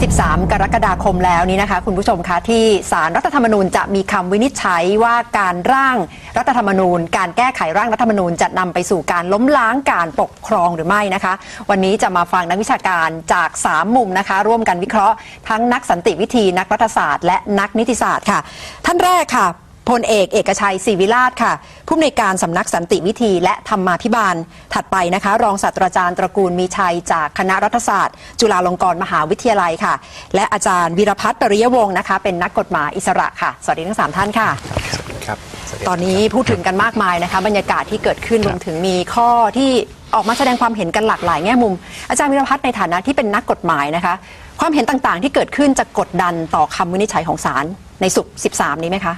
13 กรกฎาคมแล้วนี้นะคะ คุณผู้ชมคะที่สารรัฐธรรมนูญจะมีคำวินิจฉัยว่าการร่างรัฐธรรมนูญ การแก้ไขร่างรัฐธรรมนูญจะนำไปสู่การล้มล้างการปกครองหรือไม่นะคะ วันนี้จะมาฟังนักวิชาการจาก 3 มุมนะคะ ร่วมกันวิเคราะห์ทั้งนักสันติวิธีนักรัฐศาสตร์ และนักนิติศาสตร์ค่ะ ท่านแรกค่ะ พลเอกเอกชัยศรีวิราชค่ะผู้อำนวยการสำนักสันติวิธีและธรรมาภิบาล ถัดไปนะคะ รองศาสตราจารย์ตระกูลมีชัย จากคณะรัฐศาสตร์ จุฬาลงกรณ์มหาวิทยาลัยค่ะ และอาจารย์วีรพัฒน์ปริยวงศ์นะคะ เป็นนักกฎหมายอิสระค่ะ สวัสดีทั้งสามท่านค่ะ ครับสวัสดีตอนนี้พูดถึงกันมากมายนะคะ บรรยากาศที่เกิดขึ้นรวมถึงมีข้อที่ออกมาแสดงความเห็นกันหลากหลายแง่มุม อาจารย์วิรพัฒน์ในฐานะที่เป็นนักกฎหมายนะคะ ความเห็นต่างๆ ที่เกิดขึ้นจะกดดันต่อคำวินิจฉัยของศาลในสุกร์13 นี้ไหมคะ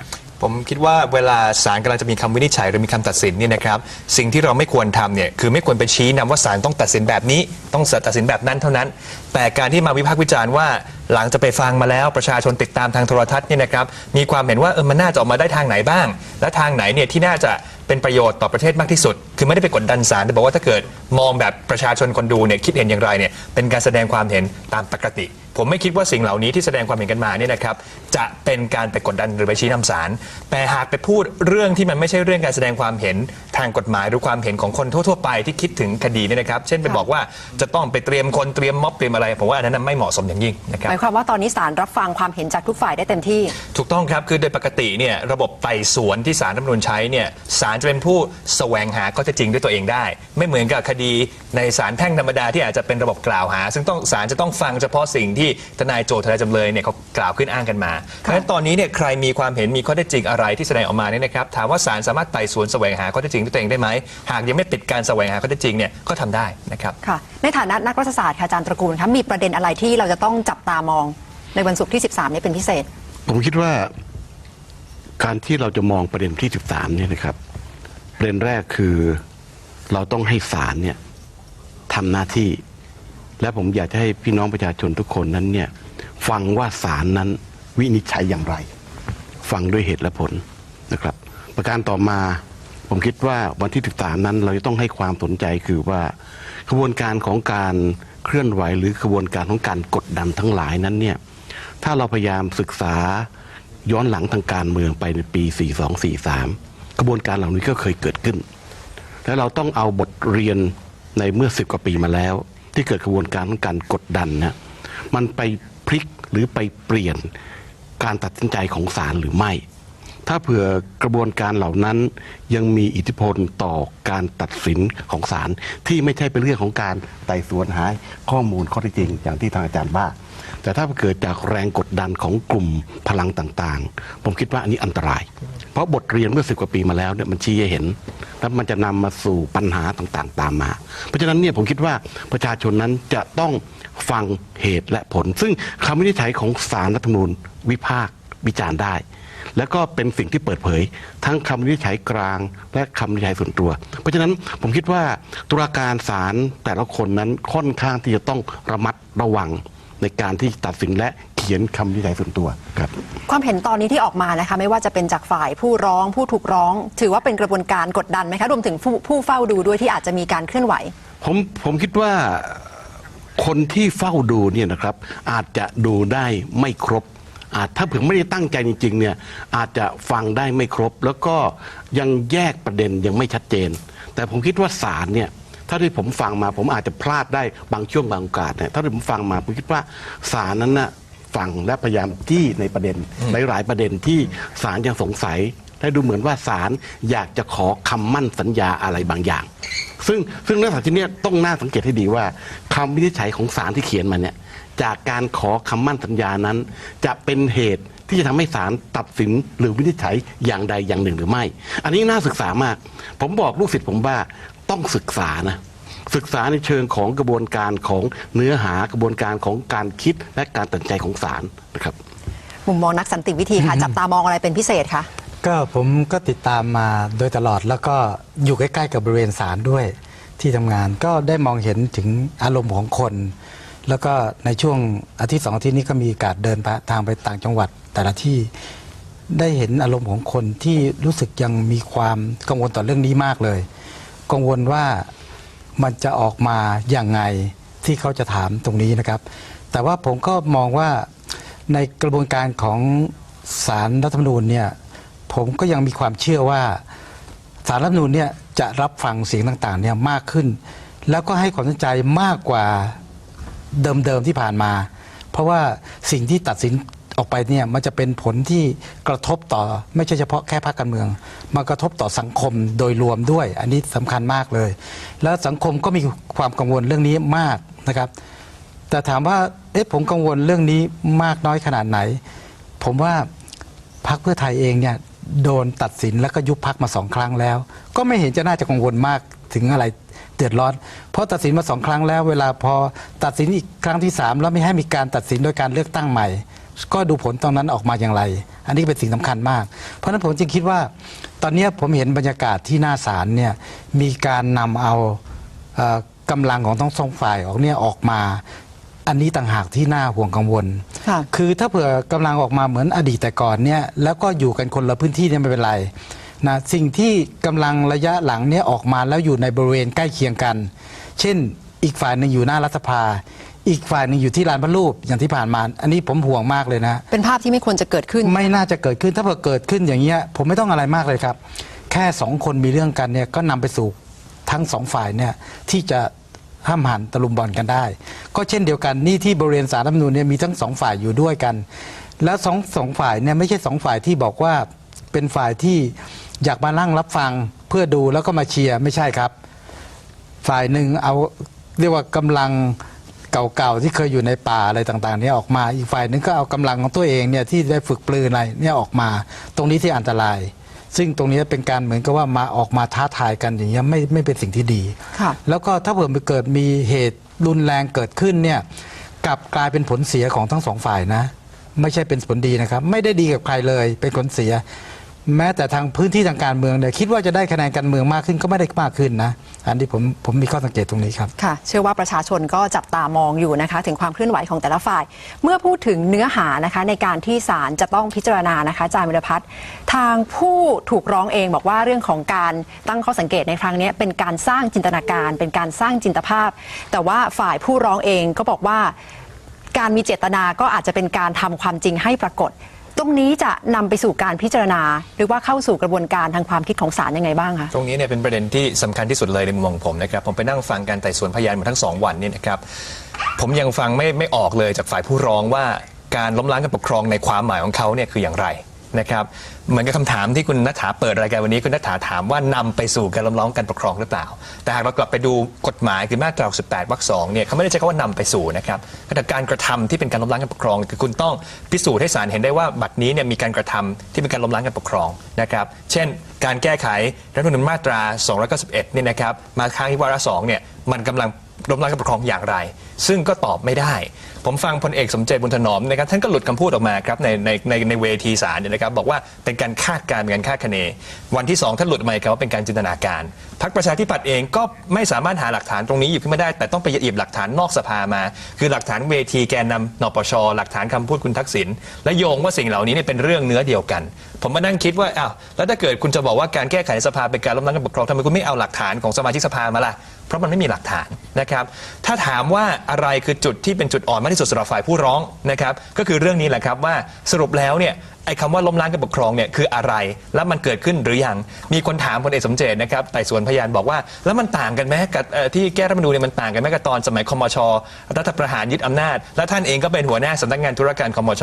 ผมคิดว่าเวลาศาลกำลังจะมีคำวินิจฉัยหรือมีคำตัดสินเนี่ยนะครับสิ่งที่เราไม่ควรทำเนี่ยคือไม่ควรไปชี้นำว่าศาลต้องตัดสินแบบนี้ ต้องตัดสินแบบนั้นเท่านั้น แต่การที่มาวิพากษ์วิจารณ์ว่าหลังจะไปฟังมาแล้วประชาชนติดตามทางโทรทัศน์เนี่ยนะครับมีความเห็นว่าเออมันน่าจะออกมาได้ทางไหนบ้าง และทางไหนเนี่ยที่น่าจะเป็นประโยชน์ต่อประเทศมากที่สุด คือไม่ได้ไปกดดันศาลแต่บอกว่าถ้าเกิดมองแบบประชาชนคนดูเนี่ยคิดเห็นอย่างไรเนี่ยเป็นการแสดงความเห็นตามปกติ ผมไม่คิดว่าสิ่งเหล่านี้ที่แสดงความเห็นกันมาเนี่ยนะครับจะเป็นการไปกดดันหรือไปชี้นำศาลแต่หากไปพูดเรื่องที่มันไม่ใช่เรื่องการแสดงความเห็นทางกฎหมายหรือความเห็นของคนทั่ว ๆ ไปที่คิดถึงคดีเนี่ยนะครับ เช่นไปบอกว่าจะต้องไปเตรียมคนเตรียมม็อบเตรียมอะไรผมว่าอันนั้นนะไม่เหมาะสมอย่างยิ่งนะครับ หมายความว่าตอนนี้ศาลรับฟังความเห็นจากทุกฝ่ายได้เต็มที่ ถูกต้องครับ คือโดยปกติเนี่ยระบบไต่สวนที่ศาลรัฐธรรมนูญใช้เนี่ยศาลจะเป็นผู้แสวงหาข้อเท็จจริงด้วยตัวเองได้ ไม่เหมือนกับคดีในศาลแพ่งธรรมดาที่อาจจะเป็นระบบกล่าวหา ซึ่งต้องศาลจะต้องฟังเฉพาะสิ่งที่ทนายโจทย์ทนายจำเลยเนี่ยเขากล่าวขึ้นอ้างกันมาเพราะฉะนั้นตอนนี้เนี่ยใครมีความเห็นมีข้อเท็จจริงอะไรที่แสดงออกมาเนี่ยนะครับถามว่าศาลสามารถไต่สวนแสวงหาข้อเท็จจริงด้วยตัวเองได้ไหมหากยังไม่ปิดการแสวงหาข้อเท็จจริงเนี่ยก็ทำได้นะครับ ค่ะ ในฐานะนักรัฐศาสตร์ค่ะอาจารย์ตระกูลคะมีประเด็นอะไรที่เราจะต้องจับตามองในวันศุกร์ที่ 13นี้เป็นพิเศษ ผมคิดว่าการที่เราจะมองประเด็นที่ 13 เนี่ยนะครับ ประเด็นแรกคือเราต้องให้ศาลเนี่ยทำหน้าที่ และผมอยากจะให้พี่น้องประชาชนทุกคนนั้นเนี่ยฟังว่าศาลนั้นวินิจฉัยอย่างไร ฟังด้วยเหตุและผลนะครับ ประการต่อมาผมคิดว่าวันที่ 13 นั้นเราจะต้องให้ความสนใจคือว่าขบวนการของการเคลื่อนไหวหรือขบวนการของการกดดันทั้งหลายนั้นเนี่ยถ้าเราพยายามศึกษาย้อนหลังทางการเมืองไปในปี 4243 กระบวนการเหล่านี้ก็เคยเกิดขึ้น และเราต้องเอาบทเรียนในเมื่อ 10 กว่าปีมาแล้ว ที่เกิดกระบวนการของการกดดันนะมันไปพลิกหรือไปเปลี่ยนการตัดสินใจของศาลหรือไม่ ถ้าเผื่อกระบวนการเหล่านั้นยังมีอิทธิพลต่อการตัดสินของศาลที่ไม่ใช่เป็นเรื่องของการไต่สวนหาข้อมูลข้อเท็จจริง อย่างที่ทางอาจารย์ว่า แต่ถ้าเกิดจากแรงกดดันของกลุ่มพลังต่างๆ ผมคิดว่าอันนี้อันตราย เพราะบทเรียนเมื่อสิบกว่าปีมาแล้วเนี่ยมันชี้ให้เห็น แล้วมันจะนำมาสู่ปัญหาต่างๆ ตามมา เพราะฉะนั้นเนี่ยผมคิดว่าประชาชนนั้นจะต้องฟังเหตุและผล ซึ่งคำวินิจฉัยของศาลรัฐธรรมนูญวิพากษ์วิจารณ์ได้ แล้วก็เป็นสิ่งที่เปิดเผย ทั้งคำวินิจฉัยกลาง และคำวินิจฉัยส่วนตัว เพราะฉะนั้นผมคิดว่าตุลาการศาลแต่ละคนนั้นค่อนข้างที่จะต้องระมัดระวังในการที่ตัดสินและ ขียนคำวินิจฉัยส่วนตัวครับ ความเห็นตอนนี้ที่ออกมานะคะ ไม่ว่าจะเป็นจากฝ่ายผู้ร้องผู้ถูกร้อง ถือว่าเป็นกระบวนการกดดันไหมคะรวมถึงผู้ผู้เฝ้าดูด้วยที่อาจจะมีการเคลื่อนไหว ผมผมคิดว่าคนที่เฝ้าดูเนี่ยนะครับ อาจจะดูได้ไม่ครบ อาจถ้าเผื่อไม่ได้ตั้งใจจริงๆเนี่ยอาจจะฟังได้ไม่ครบ แล้วก็ยังแยกประเด็นยังไม่ชัดเจน แต่ผมคิดว่าศาลเนี่ยถ้าที่ผมฟังมาผมอาจจะพลาดได้บางช่วงบางโอกาสเนี่ยถ้าที่ผมฟังมาผมคิดว่าศาลนั้นน่ะ ฟังและพยายามจี้ในประเด็น หลาย ๆ ประเด็นที่ศาลยังสงสัย และดูเหมือนว่าศาลอยากจะขอคำมั่นสัญญาอะไรบางอย่าง ซึ่งซึ่งเรื่องที่เนี้ยต้องน่าสังเกตให้ดีว่าคำวินิจฉัยของศาลที่เขียนมาเนี่ยจากการขอคำมั่นสัญญานั้น จะเป็นเหตุที่จะทำให้ศาลตัดสินหรือวินิจฉัยอย่างใดอย่างหนึ่งหรือไม่ อันนี้น่าศึกษามาก ผมบอกลูกศิษย์ผมว่าต้องศึกษานะ ศึกษาในเชิงของกระบวนการของเนื้อหากระบวนการของการคิดและการตัดสินใจของศาลนะครับมุมมองนักสันติวิธีค่ะจับตามองอะไรเป็นพิเศษคะก็ผมก็ติดตามมาโดยตลอดแล้วก็อยู่ใกล้ๆกับบริเวณศาลด้วยที่ทำงานก็ได้มองเห็นถึงอารมณ์ของคน แล้วก็ในช่วงอาทิตย์สองอาทิตย์นี้ก็มีการเดินทางไปต่างจังหวัดแต่ละที่ได้เห็นอารมณ์ของคนที่รู้สึกยังมีความกังวลต่อเรื่องนี้มากเลย กังวลว่า มันจะออกมาอย่างไงที่เขาจะถามตรงนี้นะครับ แต่ว่าผมก็มองว่าในกระบวนการของสารรัฐธรรมนูญเนี่ยผมก็ยังมีความเชื่อว่าสารรัฐธรรมนูญเนี่ยจะรับฟังเสียงต่างๆเนี่ยมากขึ้น แล้วก็ให้ความสนใจมากกว่าเดิมๆที่ผ่านมา เพราะว่าสิ่งที่ตัดสิน ออกไปเนี่ยมันจะเป็นผลที่กระทบต่อไม่ใช่เฉพาะแค่ภาคการเมือง มันกระทบต่อสังคมโดยรวมด้วย อันนี้สำคัญมากเลย แล้วสังคมก็มีความกังวลเรื่องนี้มากนะครับ แต่ถามว่าเอ๊ะผมกังวลเรื่องนี้มากน้อยขนาดไหน ผมว่าพรรคเพื่อไทยเองเนี่ยโดนตัดสินแล้วก็ยุบพักมาสองครั้งแล้ว ก็ไม่เห็นจะน่าจะกังวลมากถึงอะไรเดือดร้อน เพราะตัดสินมาสองครั้งแล้ว เวลาพอตัดสินอีกครั้งที่สามแล้วไม่ให้มีการตัดสินโดยการเลือกตั้งใหม่ ก็ดูผลตรงนั้นออกมาอย่างไร อันนี้เป็นสิ่งสำคัญมาก เพราะฉะนั้นผมจึงคิดว่า ตอนนี้ผมเห็นบรรยากาศที่หน้าศาลเนี่ยมีการนำเอาเอ่อกำลังของทั้งสองฝ่ายออกเนี่ยออกมา อันนี้ต่างหากที่น่าห่วงกังวลค่ะคือถ้าเผื่อกำลังออกมาเหมือนอดีตแต่ก่อนเนี่ยแล้วก็อยู่กันคนละพื้นที่เนี่ยไม่เป็นไรนะสิ่งที่กำลังระยะหลังเนี่ยออกมาแล้วอยู่ในบริเวณใกล้เคียงกัน เช่นอีกฝ่ายหนึ่งอยู่หน้ารัฐสภา อีกฝ่ายหนึ่งอยู่ที่ลานพระรูปอย่างที่ผ่านมา อันนี้ผมห่วงมากเลยนะ เป็นภาพที่ไม่ควรจะเกิดขึ้น ไม่น่าจะเกิดขึ้นถ้าเผื่อเกิดขึ้นอย่างเงี้ยผมไม่ต้องอะไรมากเลยครับ แค่สองคนมีเรื่องกันเนี่ยก็นำไปสู่ทั้งสองฝ่ายเนี่ยที่จะห้ามหันตะลุมบอลกันได้ ก็เช่นเดียวกันนี่ที่บริเวณสารรัฐธรรมนูญเนี่ยมีทั้งสองฝ่ายอยู่ด้วยกัน แล้วสองสองฝ่ายเนี่ยไม่ใช่สองฝ่ายที่บอกว่าเป็นฝ่ายที่อยากมานั่งรับฟังเพื่อดูแล้วก็มาเชียร์ไม่ใช่ครับ ฝ่ายหนึ่งเอาเรียกว่ากำลัง เก่าๆที่เคยอยู่ในป่าอะไรต่างๆเนี่ยออกมาอีกฝ่ายหนึ่งก็เอากำลังของตัวเองเนี่ยที่ได้ฝึกปลืออะไรเนี่ยออกมา ตรงนี้ที่อันตราย ซึ่งตรงนี้เป็นการเหมือนกับว่ามาออกมาท้าทายกันอย่างเงี้ยไม่ไม่เป็นสิ่งที่ดีค่ะแล้วก็ถ้าเผื่อมันเกิดมีเหตุรุนแรงเกิดขึ้นเนี่ยกลับกลายเป็นผลเสียของทั้งสองฝ่ายนะ ไม่ใช่เป็นผลดีนะครับ ไม่ได้ดีกับใครเลยเป็นผลเสีย แม้แต่ทางพื้นที่ทางการเมืองเนี่ยคิดว่าจะได้คะแนนการเมืองมากขึ้นก็ไม่ได้มากขึ้นนะ อันนี้ผมผมมีข้อสังเกตตรงนี้ครับ ค่ะ เชื่อว่าประชาชนก็จับตามองอยู่นะคะ ถึงความเคลื่อนไหวของแต่ละฝ่าย เมื่อพูดถึงเนื้อหานะคะ ในการที่ศาลจะต้องพิจารณานะคะจารย์วิรพัฒน์ทางผู้ถูกร้องเองบอกว่าเรื่องของการตั้งข้อสังเกตในครั้งนี้เป็นการสร้างจินตนาการ เป็นการสร้างจินตภาพ แต่ว่าฝ่ายผู้ร้องเองก็บอกว่า การมีเจตนาก็อาจจะเป็นการทำความจริงให้ปรากฏ รงนี้จะนำไปสู่การพิจารณา หรือว่าเข้าสู่กระบวนการทางความคิดของศาลยังไงบ้างคะตรงนี้เนี่ยเป็นประเด็นที่สำคัญที่สุดเลยในมุมมองผมนะครับผมไปนั่งฟังการไต่สวนพยานมาทั้งสองวันเนี่ยนะครับผมยังฟังไม่ไม่ออกเลยจากฝ่ายผู้ร้องว่าการล้มล้างการปกครองในความหมายของเขาเนี่ยคืออย่างไร นะครับเหมือนกับคำถามที่คุณนัฐาเปิดรายการวันนี้คุณนัฐาถามว่านำไปสู่การล้มล้างการปกครองหรือเปล่า แต่หากเรากลับไปดูกฎหมายคือมาตรา 18 วรรคสองเนี่ยเขาไม่ได้ใช้คำว่านำไปสู่นะครับแต่การกระทำที่เป็นการล้มล้างการปกครอง คือคุณต้องพิสูจน์ให้ศาลเห็นได้ว่าบัตรนี้เนี่ยมีการกระทำที่เป็นการล้มล้างการปกครองนะครับเช่น การแก้ไขรัฐธรรมนูญมาตรา 291เนี่ยนะครับมาค้างที่วาระสองเนี่ยมันกำลังล้มล้างการปกครองอย่างไรซึ่งก็ตอบไม่ได้ ผมฟังพลเอกสมเจตบุญถนอมนะครับท่านก็หลุดคำพูดออกมาครับในในในในเวทีศาลเนี่ยนะครับบอกว่าเป็นการคาดการณ์เป็นการคาดคะเน วันที่สองท่านหลุดออกมาอีกครับว่าเป็นการจินตนาการพรรคประชาธิปัตย์เองก็ไม่สามารถหาหลักฐานตรงนี้หยิบขึ้นมาได้ แต่ต้องไปหยิบหลักฐานนอกสภามา คือหลักฐานเวทีแกนนำนปชหลักฐานคำพูดคุณทักษิณและโยงว่าสิ่งเหล่านี้เนี่ยเป็นเรื่องเนื้อเดียวกัน ผมมานั่งคิดว่าอ้าวแล้วถ้าเกิดคุณจะบอกว่าการแก้ไขสภาเป็นการล้มล้างการปกครองทำไมคุณไม่เอาหลักฐานของสมาชิกสภามาล่ะเพราะมันไม่มีหลักฐานนะครับถ้าถามว่าอะไรคือจุดที่เป็นจุดอ่อนมากที่สุดสำหรับฝ่ายผู้ร้องนะครับก็คือเรื่องนี้แหละครับว่าสรุปแล้วเนี่ยไอ้คำว่าล้มล้างการปกครองเนี่ยคืออะไร แล้วมันเกิดขึ้นหรือยังมีคนถามพลเอกสมเจตนะครับไต่สวนพยานบอกว่า แล้วมันต่างกันไหมกับเอ่อที่แก้รัฐธรรมนูญเนี่ยมันต่างกันไหมกับตอนสมัยคมชรัฐประหารยึดอำนาจ และท่านเองก็เป็นหัวหน้าสำนักงานธุรการคมช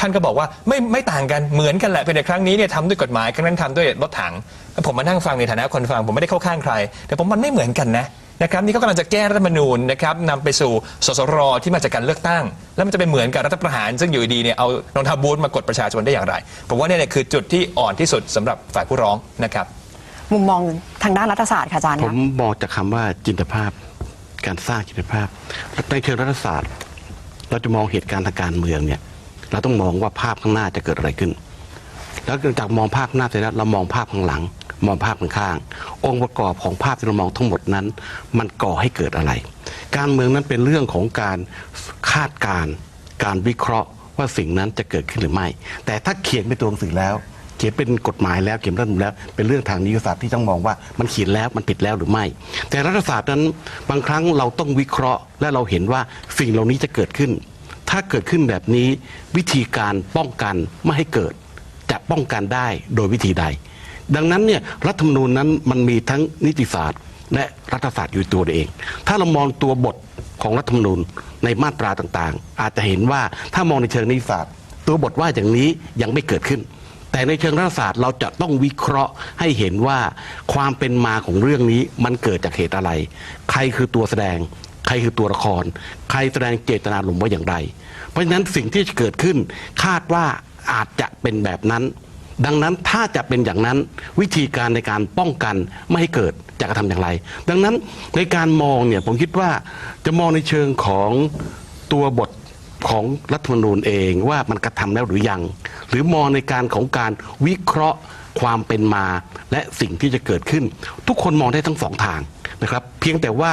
ท่านก็บอกว่าไม่ไม่ต่างกันเหมือนกันแหละเพียงแต่ครั้งนี้เนี่ยทำด้วยกฎหมายครั้งนั้นทำด้วยรถถังผมมานั่งฟังในฐานะคนฟังผมไม่ได้เข้าข้างใคร แต่ผมมันไม่เหมือนกันนะ นะครับนี่เขากำลังจะแก้รัฐธรรมนูญนะครับนำไปสู่สสรที่มาจากการเลือกตั้ง แล้วมันจะเป็นเหมือนกับรัฐประหาร ซึ่งอยู่ดีๆเนี่ยเอารองเท้าบูทมากดประชาชนได้อย่างไรผมว่าเนี่ยเนี่ยคือจุดที่อ่อนที่สุดสำหรับฝ่ายผู้ร้องนะครับ มุมมองทางด้านรัฐศาสตร์ค่ะอาจารย์ผคะมมองจากคำว่าจินตภาพ การสร้างจินตภาพในเชิงรัฐศาสตร์ เราจะมองเหตุการณ์ทางการเมืองเนี่ย เราต้องมองว่าภาพข้างหน้าจะเกิดอะไรขึ้น แล้วจากมองภาพข้างหน้าเสร็จแล้วเรามองภาพข้างหลัง มองภาพข้างๆองค์ประกอบของภาพที่เรามองทั้งหมดนั้น มันก่อให้เกิดอะไร การเมืองนั้นเป็นเรื่องของการคาดการณ์การวิเคราะห์ว่าสิ่งนั้นจะเกิดขึ้นหรือไม่ แต่ถ้าเขียนเป็นตัวหนังสือแล้ว เขียนเป็นกฎหมายแล้วเขียนรัฐธรรมนูญแล้ว เป็นเรื่องทางนิติศาสตร์ที่ต้องมองว่ามันเขียนแล้วมันผิดแล้วหรือไม่ แต่รัฐศาสตร์นั้นบางครั้งเราต้องวิเคราะห์ และเราเห็นว่าสิ่งเหล่านี้จะเกิดขึ้น ถ้าเกิดขึ้นแบบนี้วิธีการป้องกันไม่ให้เกิด จะป้องกันได้โดยวิธีใด ดังนั้นเนี่ยรัฐธรรมนูญนั้นมันมีทั้งนิติศาสตร์ และรัฐศาสตร์อยู่ตัวเอง ถ้าเรามองตัวบทของรัฐธรรมนูญในมาตราต่างๆ อาจจะเห็นว่าถ้ามองในเชิงนิติศาสตร์ ตัวบทว่าอย่างนี้ยังไม่เกิดขึ้น แต่ในเชิงรัฐศาสตร์เราจะต้องวิเคราะห์ให้เห็นว่าความเป็นมาของเรื่องนี้มันเกิดจากเหตุอะไร ใครคือตัวแสดง ใครคือตัวละคร ใครแสดงเจตนาลมณ์ว่าอย่างไร เพราะฉะนั้นสิ่งที่จะเกิดขึ้นคาดว่าอาจจะเป็นแบบนั้น ดังนั้นถ้าจะเป็นอย่างนั้นวิธีการในการป้องกันไม่ให้เกิดจะกระทำอย่างไร ดังนั้นในการมองเนี่ยผมคิดว่าจะมองในเชิงของตัวบทของรัฐธรรมนูญเองว่ามันกระทำแล้วหรือยัง หรือมองในการของการวิเคราะห์ความเป็นมา และสิ่งที่จะเกิดขึ้น ทุกคนมองได้ทั้งสองทางนะครับ เพียงแต่ว่า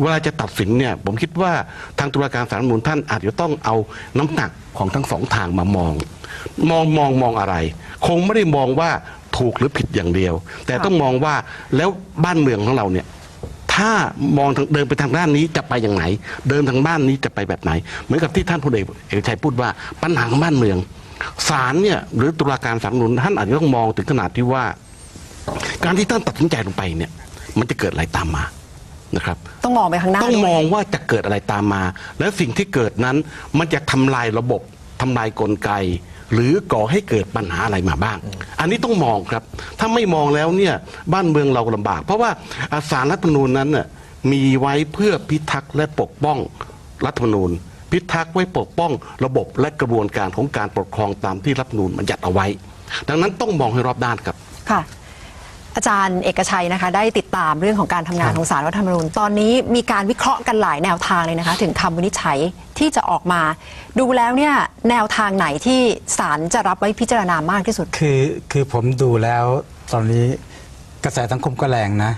เวลาจะตัดสินเนี่ยผมคิดว่าทางตุลาการศารมนูญท่านอาจจะต้องเอาน้ำหนักของทั้งสองทางมามอง มองมองมองอะไร คงไม่ได้มองว่าถูกหรือผิดอย่างเดียว แต่ต้องมองว่าแล้วบ้านเมืองของเราเนี่ยถ้ามองเดินไปทางด้านนี้จะไปอย่างไหน เดินทางด้านนี้จะไปแบบไหน เหมือนกับที่ท่านพลเอกเอกชัยพูดว่าปัญหาของบ้านเมืองศาลเนี่ยหรือตุลาการศาลรัฐธรรมนูญท่านอาจจะต้องมองถึงขนาดที่ว่า การที่ท่านตัดสินใจลงไปเนี่ย มันจะเกิดอะไรตามมา นะครับต้องมองไปข้างหน้าต้องด้วยมองว่าจะเกิดอะไรตามมา และสิ่งที่เกิดนั้นมันจะทำลายระบบทำลายกลไก หรือก่อให้เกิดปัญหาอะไรมาบ้าง อันนี้ต้องมองครับ ถ้าไม่มองแล้วเนี่ยบ้านเมืองเราลำบาก เพราะว่าอ่าสารรัฐธรรมนูญนั้นน่ะมีไว้เพื่อพิทักษ์และปกป้องรัฐธรรมนูญ พิทักษ์ไว้ปกป้องระบบและกระบวนการของการปกครองตามที่รัฐธรรมนูญมันจัดเอาไว้ ดังนั้นต้องมองให้รอบด้านครับค่ะ อาจารย์เอกชัยนะคะ ได้ติดตามเรื่องของการทำงานของสารรัฐธรรมนูญตอนนี้มีการวิเคราะห์กันหลายแนวทางเลยนะคะ ถึงคำวินิจฉัยที่จะออกมา ดูแล้วเนี่ยแนวทางไหนที่ศาลจะรับไว้พิจารณามากที่สุด คือคือผมดูแล้วตอนนี้กระแสสังคมก็แรงนะ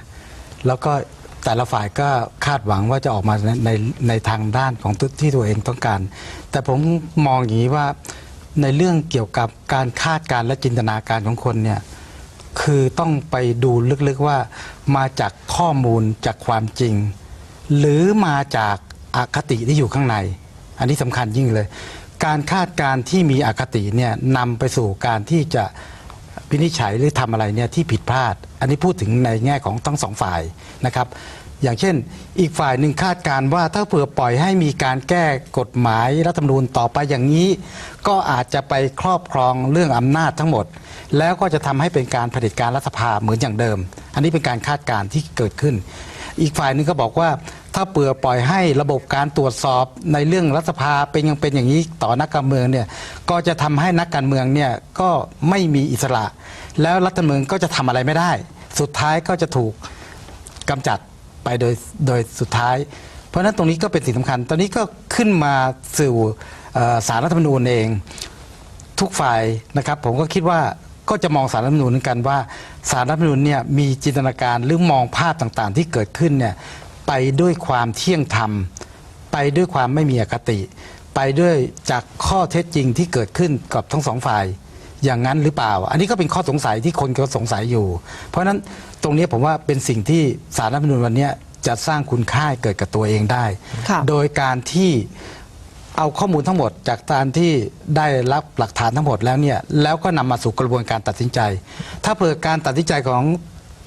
แล้วก็แต่ละฝ่ายก็คาดหวังว่าจะออกมาในในในทางด้านของตัวที่ตัวเองต้องการ แต่ผมมองอย่างนี้ว่าในเรื่องเกี่ยวกับการคาดการณ์และจินตนาการของคนเนี่ย คือต้องไปดูลึกๆว่ามาจากข้อมูลจากความจริง หรือมาจากอคติที่อยู่ข้างใน อันนี้สำคัญยิ่งเลย การคาดการ์ที่มีอคติเนี่ยนำไปสู่การที่จะวินิจฉัยหรือทำอะไรเนี่ยที่ผิดพลาด อันนี้พูดถึงในแง่ของทั้งสองฝ่ายนะครับ อย่างเช่น อีกฝ่ายหนึ่งคาดการ์ว่าถ้าเผื่อปล่อยให้มีการแก้กฎหมายรัฐธรรมนูญต่อไปอย่างนี้ ก็อาจจะไปครอบครองเรื่องอำนาจทั้งหมด แล้วก็จะทำให้เป็นการเผลิตการรัฐสภาเหมือนอย่างเดิม อันนี้เป็นการคาดการณ์ที่เกิดขึ้น อีกฝ่ายหนึงก็บอกว่าถ้าเปื่อปล่อยให้ระบบการตรวจสอบในเรื่องรัฐสภาเป็นยังเป็นอย่างนี้ต่อนักการเมืองเนี่ยก็จะทำให้นักการเมืองเนี่ยก็ไม่มีอิสระ แล้วรัฐธรรมนูญก็จะทำอะไรไม่ได้ สุดท้ายก็จะถูกกำจัดไปโดยโดยสุดท้าย เพราะฉะนั้นตรงนี้ก็เป็นสิ่งสำคัญ ตอนนี้ก็ขึ้นมาสู่สารรัฐธรรมนูญเอง ทุกฝ่ายนะครับ ผมก็คิดว่า ก็จะมองสารรัฐธรรมนูญเหมือนกันว่าสารรัฐธรรมนูญเนี่ยมีจินตนาการหรือมองภาพต่างๆ ที่เกิดขึ้นเนี่ยไปด้วยความเที่ยงธรรม ไปด้วยความไม่มีอคติ ไปด้วยจากข้อเท็จจริงที่เกิดขึ้นกับทั้งสองฝ่ายอย่างนั้นหรือเปล่า อันนี้ก็เป็นข้อสงสัยที่คนก็สงสัยอยู่ เพราะฉะนั้นตรงนี้ผมว่าเป็นสิ่งที่สารรัฐธรรมนูญวันเนี้ยจะสร้างคุณค่าให้เกิดกับตัวเองได้ค่ะโดยการที่ เอาข้อมูลทั้งหมดจากการที่ได้รับหลักฐานทั้งหมดแล้วเนี่ยแล้วก็นำมาสู่กระบวนการตัดสินใจ ถ้าเผื่อการตัดสินใจของ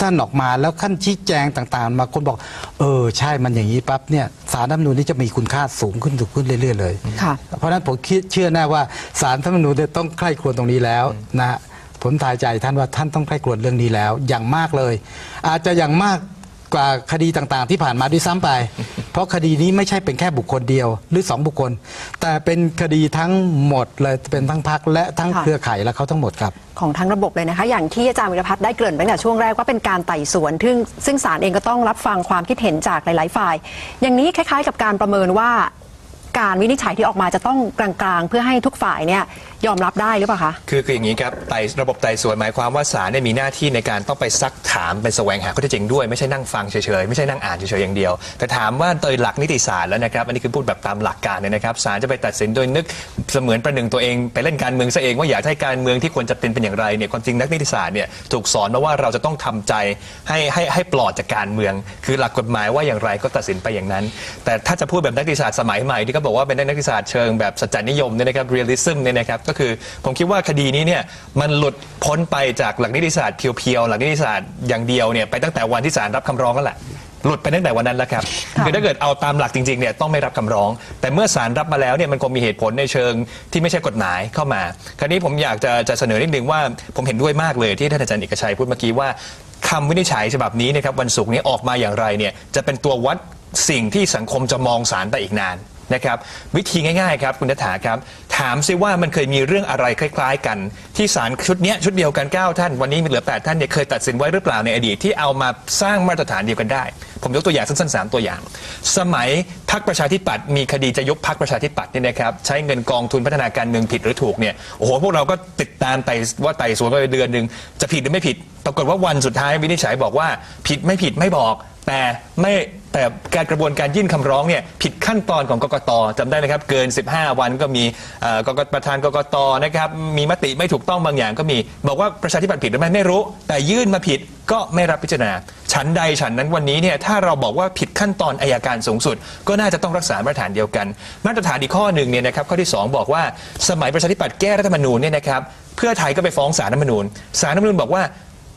ท่านออกมาแล้วขั้นชี้แจงต่างๆ มาคนบอก เออใช่มันอย่างนี้ปั๊บเนี่ยสารรัฐธรรมนูญนี่จะมีคุณค่าสูงขึ้นสูงขึ้นเรื่อย ๆ เลยค่ะเพราะฉะนั้นผมคิดเชื่อแน่ว่าสารรัฐธรรมนูญเนี่ยต้องใคร่ครวญตรงนี้แล้วนะฮะผมทายใจท่านว่าท่านต้องใคร่ครวญเรื่องนี้แล้ว อย่างมากเลย อาจจะอย่างมาก กว่าคดีต่างๆ ที่ผ่านมาด้วยซ้ำไป เพราะคดีนี้ไม่ใช่เป็นแค่บุคคลเดียว หรือสองบุคคล แต่เป็นคดีทั้งหมดเลยเป็นทั้งพักและทั้งค่ะ เครือข่ายและเขาทั้งหมดครับ ของทั้งระบบเลยนะคะ อย่างที่อาจารย์วิรพัฒน์ได้เกริ่นไปตั้งแต่ช่วงแรกว่าเป็นการไต่สวน ซึ่งซึ่งศาลเองก็ต้องรับฟังความคิดเห็นจากหลาย ๆ ฝ่าย อย่างนี้คล้าย ๆ กับการประเมินว่า การวินิจฉัยที่ออกมาจะต้องกลางๆ เพื่อให้ทุกฝ่ายเนี่ยยอมรับได้หรือเปล่าคะ คือคืออย่างนี้ครับไต่ระบบไต่สวนหมายความว่าศาลเนี่ยมีหน้าที่ในการต้องไปซักถามไปแสวงหาข้อเท็จจริงด้วยไม่ใช่นั่งฟังเฉยๆไม่ใช่นั่งอ่านเฉยๆอย่างเดียว แต่ถามว่าโดยหลักนิติศาสตร์แล้วนะครับอันนี้คือพูดแบบตามหลักการเนี่ยนะครับศาลจะไปตัดสินโดยนึกเสมือนประหนึ่งตัวเองไปเล่นการเมืองซะเองว่าอยากให้การเมืองที่ควรจะเป็นเป็นอย่างไรเนี่ยความจริงนักนิติศาสตร์เนี่ยถูกสอนมาว่าเราจะต้องทำใจให้ให้ให้ปลอดจากการเมือง คือหลักกฎหมายว่าอย่างไรก็ตัดสินไปอย่างนั้น แต่ถ้าจะพูดแบบนักนิติศาสตร์สมัยใหม่ที่ก็แล้วบอกว่าเป็นนักนิติศาสตร์เชิงแบบสัจจนิยมเนี่ยนะครับ realism เนี่ยนะครับก็คือผมคิดว่าคดีนี้เนี่ยมันหลุดพ้นไปจากหลักนิติศาสตร์เพียวๆหลักนิติศาสตร์อย่างเดียวเนี่ยไปตั้งแต่วันที่ศาลรับคำร้องแล้วแหละ หลุดไปตั้งแต่วันนั้นแล้วครับคือถ้าเกิดเอาตามหลักจริงๆเนี่ยต้องไม่รับคำร้อง แต่เมื่อศาลรับมาแล้วเนี่ยมันคงมีเหตุผลในเชิงที่ไม่ใช่กฎหมายเข้ามา คราวนี้ผมอยากจะจะเสนอนิดนึงว่าผมเห็นด้วยมากเลยที่ท่านอาจารย์เอกชัยพูดเมื่อกี้ว่าคำวินิจฉัยฉบับนี้นะครับวันศุกร์นี้ออกมาอย่างไรเนี่ยจะเป็นตัววัดสิ่งที่สังคมจะมองศาลไปอีกนาน นะครับวิธีง่ายๆครับคุณนัฐาครับ ถามซิว่ามันเคยมีเรื่องอะไรคล้าย ๆ กัน ที่ศาลชุดเนี้ยชุดเดียวกัน 9 ท่าน วันนี้มีเหลือ 8 ท่านเนี่ยเคยตัดสินไว้หรือเปล่าในอดีตที่เอามาสร้างมาตรฐานเดียวกันได้ ผมยกตัวอย่างสั้นๆสามตัวอย่าง สมัยพรรคประชาธิปัตย์มีคดีจะยุบพรรคประชาธิปัตย์เนี่ยนะครับใช้เงินกองทุนพัฒนาการเมืองผิดหรือถูกเนี่ยโอ้โหพวกเราก็ติดตามไต่ว่าไต่สวนไปเดือนหนึ่งจะผิดหรือไม่ผิด ปรากฏว่าวันสุดท้ายวินิจฉัยบอกว่าผิดไม่ผิดไม่บอก แต่ไม่ แต่การกระบวนการยื่นคำร้องเนี่ยผิดขั้นตอนของกกตจำได้ไหมครับ เกิน 15 วันก็มีเอ่อกกประธานกกตนะครับมีมติไม่ถูกต้องบางอย่างก็มี บอกว่าประชาธิปัตย์ผิดหรือไม่ไม่รู้ แต่ยื่นมาผิดก็ไม่รับพิจารณาฉันใดฉันนั้นวันนี้เนี่ยถ้าเราบอกว่าผิดขั้นตอนอายการสูงสุด ก็น่าจะต้องรักษามาตรฐานเดียวกัน มาตรฐานอีกข้อหนึ่งเนี่ยนะครับข้อที่2บอกว่าสมัยประชาธิปัตย์แก้รัฐธรรมนูญเนี่ยนะครับเพื่อไทยก็ไปฟ้องศาลรัฐธรรมนูญศาลรัฐธรรมนูญบอกว่า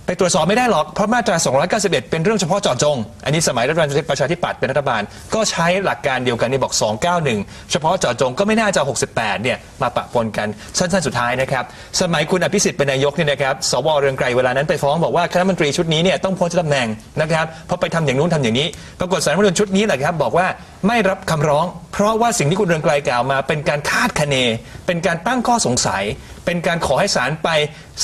ไปตรวจสอบไม่ได้หรอก เพราะมาตรา 291 เป็นเรื่องเฉพาะเจาะจง อันนี้สมัยรัฐบาลประชาธิปัตย์เป็นรัฐบาล ก็ใช้หลักการเดียวกันนี่บอก 291 เฉพาะเจาะจงก็ไม่น่าจะ 68 เนี่ยมาปะปนกันสั้นๆสุดท้ายนะครับ สมัยคุณอภิสิทธิ์เป็นนายกเนี่ยนะครับ สวเรืองไกรเวลานั้นไปฟ้องบอกว่าคณะมนตรีชุดนี้เนี่ยต้องพ้นจากตำแหน่งนะครับเพราะไปทำอย่างนู้นทำอย่างนี้ ปรากฏสารรัฐมนูญชุดนี้แหละครับบอกว่าไม่รับคำร้อง เพราะว่าสิ่งที่คุณเรืองไกรกล่าวมา เป็นการคาดคะเน เป็นการตั้งข้อสงสัย เป็นการขอให้ศาลไป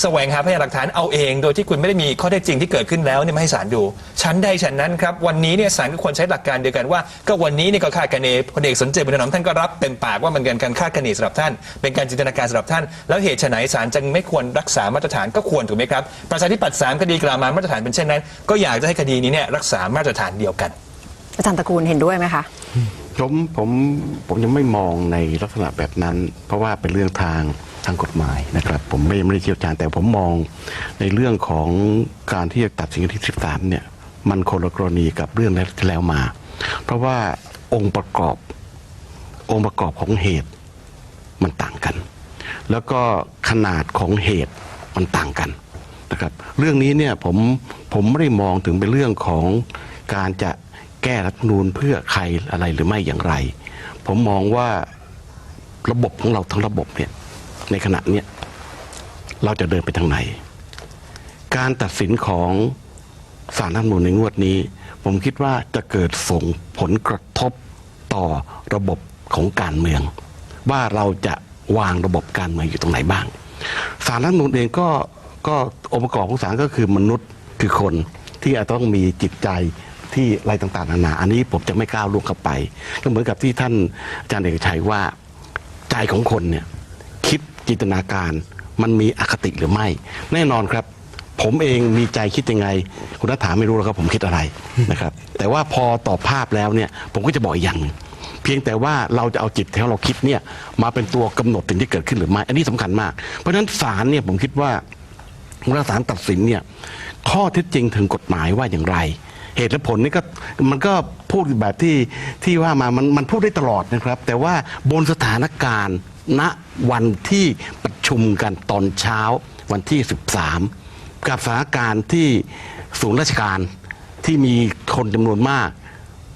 แสวงหาพยานหลักฐานเอาเอง โดยที่คุณไม่ได้มีข้อเท็จจริงที่เกิดขึ้นแล้วเนี่ยมาให้ศาลดูชั้นใดชั้นนั้นครับวันนี้เนี่ยศาลก็ควรใช้หลักการเดียวกันว่า ก็วันนี้เนี่ยก็คาดคะเนพลเอกสนใจบุญถนอมท่านก็รับเต็มปากว่ามันเป็นการคาดคะเนสำหรับท่าน เป็นการจินตนาการสำหรับท่าน แล้วเหตุไฉนศาลจึงไม่ควรรักษามาตรฐานก็ควรถูกไหมครับประชาธิปัตย์สามคดีกล่าวมามาตรฐานเป็นเช่นนั้น ก็อยากจะให้คดีนี้เนี่ยรักษามาตรฐานเดียวกัน อาจารย์ตระกูลเห็นด้วยไหมคะ ผมผมผมยังไม่มองในลักษณะแบบนั้น เพราะว่าเป็นเรื่องทางทางกฎหมายนะครับ ผมไม่ไม่ได้เชี่ยวชาญแต่ผมมองในเรื่องของการที่จะตัดสินที่ 13 เนี่ย มันคนละกรณีกับเรื่องที่แล้วมา เพราะว่าองค์ประกอบองค์ประกอบของเหตุมันต่างกัน แล้วก็ขนาดของเหตุมันต่างกันนะครับ เรื่องนี้เนี่ยผมผมไม่ได้มองถึงเป็นเรื่องของการจะ แก้รัฐนูญเพื่อใครอะไรหรือไม่อย่างไร ผมมองว่าระบบของเราทั้งระบบเนี่ยในขณะเนี้ยเราจะเดินไปทางไหน การตัดสินของสารรัฐมนูญในงวดนี้ ผมคิดว่าจะเกิดส่งผลกระทบต่อระบบของการเมือง ว่าเราจะวางระบบการเมืองอยู่ตรงไหนบ้าง สารรัฐมนูญเองก็ก็องค์ประกอบของสารก็คือมนุษย์คือคนที่อาจต้องมีจิตใจ ที่อะไรต่างๆนานา อันนี้ผมจะไม่กล้าล่วงเข้าไป ก็เหมือนกับที่ท่านอาจารย์เอกชัยว่าใจของคนเนี่ยคิดจินตนาการมันมีอคติหรือไม่ แน่นอนครับ ผมเองมีใจคิดยังไง คุณนัทถามไม่รู้แล้วครับผมคิดอะไรนะครับแต่ว่าพอตอบภาพแล้วเนี่ยผมก็จะบอกอย่างเพียงแต่ว่าเราจะเอาจิตที่เราคิดเนี่ยมาเป็นตัวกำหนดสิ่งที่เกิดขึ้นหรือไม่ อันนี้สำคัญมาก เพราะฉะนั้นศาลเนี่ยผมคิดว่าเวลาศาลตัดสินเนี่ยข้อเท็จจริงถึงกฎหมายว่าอย่างไร เหตุและผลนี่ก็มันก็พูดแบบที่ที่ว่ามามันมันพูดได้ตลอดนะครับ แต่ว่าบนสถานการณ์ณวันที่ประชุมกันตอนเช้าวันที่ 13 กับสถานการณ์ที่ศูนย์ราชการที่มีคนจำนวนมาก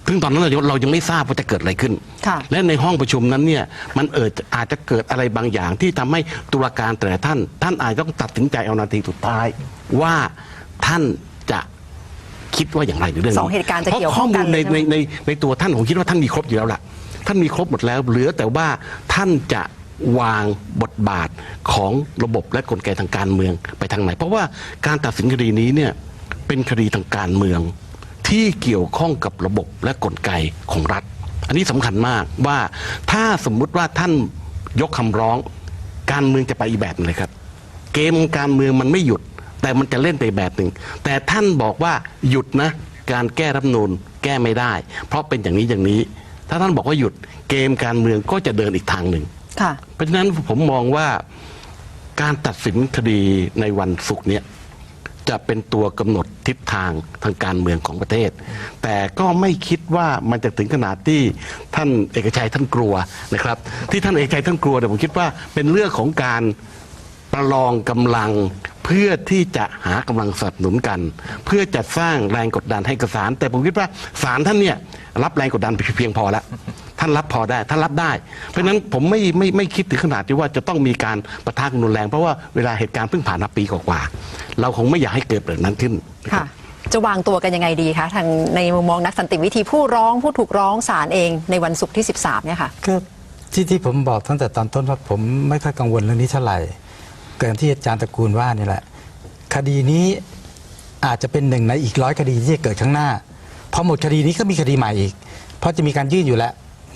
ซึ่งตอนนั้นเราเรายังไม่ทราบว่าจะเกิดอะไรขึ้นค่ะและในห้องประชุมนั้นเนี่ยมันเอิดอาจจะเกิดอะไรบางอย่างที่ทำให้ตุลาการแต่ละท่าน ท่านอาจจะต้องตัดสินใจเอานาทีสุดท้ายว่าท่านจะ คิดว่าอย่างไรในเรื่องนี้สองเหตุการณ์จะเพราะเกี่ยวข้ข้อองกัมูนลในเลยใช่ไหมในในในตัวท่านผมคิดว่าท่านมีครบอยู่แล้วล่ะ ท่านมีครบหมดแล้ว เหลือแต่ว่าท่านจะวางบทบาทของระบบและกลไกทางการเมืองไปทางไหน เพราะว่าการตัดสินคดีนี้เนี่ยเป็นคดีทางการเมือง ที่เกี่ยวข้องกับระบบและกลไกของรัฐ อันนี้สำคัญมากว่าถ้าสมมุติว่าท่านยกคำร้อง การเมืองจะไปอีกแบบหนึงเลยครับ เกมการเมืองมันไม่หยุด แต่มันจะเล่นไปแบบหนึ่งแต่ท่านบอกว่าหยุดนะ การแก้รัฐธรรมนูนแก้ไม่ได้ เพราะเป็นอย่างนี้อย่างนี้ ถ้าท่านบอกว่าหยุดเกมการเมืองก็จะเดินอีกทางหนึ่งค่ะเพราะฉะนั้นผมมองว่าการตัดสินคดีในวันศุกร์เนี้ยจะเป็นตัวกำหนดทิศทางทางการเมืองของประเทศ แต่ก็ไม่คิดว่ามันจะถึงขนาดที่ท่านเอกชัยท่านกลัวนะครับ ที่ท่านเอกชัยท่านกลัวเนี่ยผมคิดว่าเป็นเรื่องของการ ประลองกำลังเพื่อที่จะหากำลังสนับสนุนกัน เพื่อจะสร้างแรงกดดันให้กับศาลแต่ผมคิดว่าศาลท่านเนี่ยรับแรงกดดันเพียงพอแล้วท่านรับพอได้ท่านรับได้ เพราะฉะนั้นผมไม่ไม่ไม่คิดถึงขนาดที่ว่าจะต้องมีการประทะกันรุนแรง เพราะว่าเวลาเหตุการณ์เพิ่งผ่านมาปีกว่าๆเราคงไม่อยากให้เกิดแบบนั้นขึ้นค่ะจะวางตัวกันยังไงดีคะทางในมุมมองนักสันติวิธีผู้ร้องผู้ถูกร้องศาลเองในวันศุกร์ที่ 13เนี่ยค่ะก็ที่ที่ผมบอกตั้งแต่ตอนต้นว่าผมไม่ค่อยกังวลเรื่องนี้เท่าไหร่เกินที่อาจารย์ตระกูลว่านี่แหละ คดีนี้อาจจะเป็นหนึ่งในอีกร้อยคดีที่จะเกิดข้างหน้าพอหมดคดีนี้ก็มีคดีใหม่อีก เพราะจะมีการยื่นอยู่แล้ว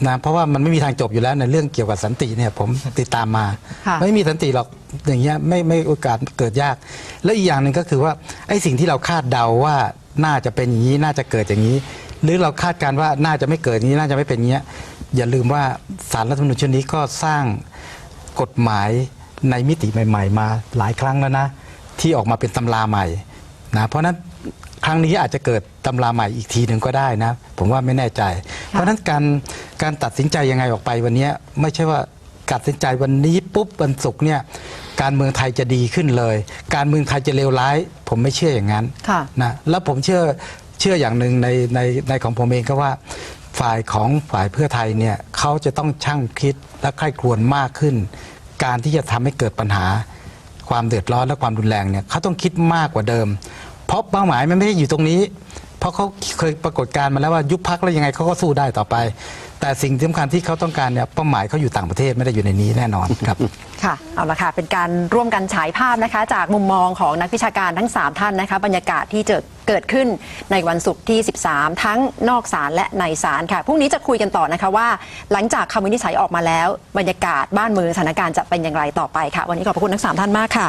นะเพราะว่ามันไม่มีทางจบอยู่แล้วในเรื่องเกี่ยวกับสันติเนี่ยผมติดตามมาค่ะไม่มีสันติหรอกอย่างเงี้ยไม่ไม่โอกาสเกิดยาก และอีกอย่างหนึ่งก็คือว่าไอ้สิ่งที่เราคาดเดาว่าน่าจะเป็นอย่างนี้น่าจะเกิดอย่างนี้ หรือเราคาดการณ์ว่าน่าจะไม่เกิดอย่างนี้น่าจะไม่เป็นอย่างเงี้ยอย่าลืมว่าสารรัฐธรรมนูญชุดนี้ก็สร้างกฎหมาย ในมิติใหม่ ๆ มาหลายครั้งแล้วนะ ที่ออกมาเป็นตำราใหม่นะเพราะฉะนั้นครั้งนี้อาจจะเกิดตำราใหม่อีกทีหนึ่งก็ได้นะ ผมว่าไม่แน่ใจ เพราะฉะนั้นการการตัดสินใจยังไงออกไปวันเนี้ยไม่ใช่ว่าตัดสินใจวันนี้ปุ๊บวันศุกร์เนี่ยการเมืองไทยจะดีขึ้นเลย การเมืองไทยจะเลวร้าย ผมไม่เชื่ออย่างนั้นค่ะนะแล้วผมเชื่อเชื่ออย่างหนึ่งในในในของผมเองก็ว่าฝ่ายของฝ่ายเพื่อไทยเนี่ยเขาจะต้องช่างคิดและใคร่ครวญมากขึ้น การที่จะทำให้เกิดปัญหาความเดือดร้อนและความรุนแรงเนี่ยเขาต้องคิดมากกว่าเดิม เพราะเป้าหมายมันไม่ได้อยู่ตรงนี้ เพราะเขาเคยปรากฏการณ์มาแล้วว่ายุบพักแล้วยังไงเขาก็สู้ได้ต่อไป แต่สิ่งสำคัญที่เขาต้องการเนี่ยเป้าหมายเขาอยู่ต่างประเทศไม่ได้อยู่ในนี้แน่นอนครับ ค่ะ เอาละค่ะ เป็นการร่วมกันฉายภาพนะคะ จากมุมมองของนักวิชาการทั้ง 3 ท่านนะคะ บรรยากาศที่จะเกิดขึ้นในวันศุกร์ที่ 13 ทั้งนอกศาลและในศาลค่ะ พรุ่งนี้จะคุยกันต่อนะคะว่า หลังจากคำวินิจฉัยออกมาแล้ว บรรยากาศบ้านเมืองสถานการณ์จะเป็นอย่างไรต่อไปค่ะ วันนี้ขอบพระคุณทั้ง 3 ท่านมากค่ะ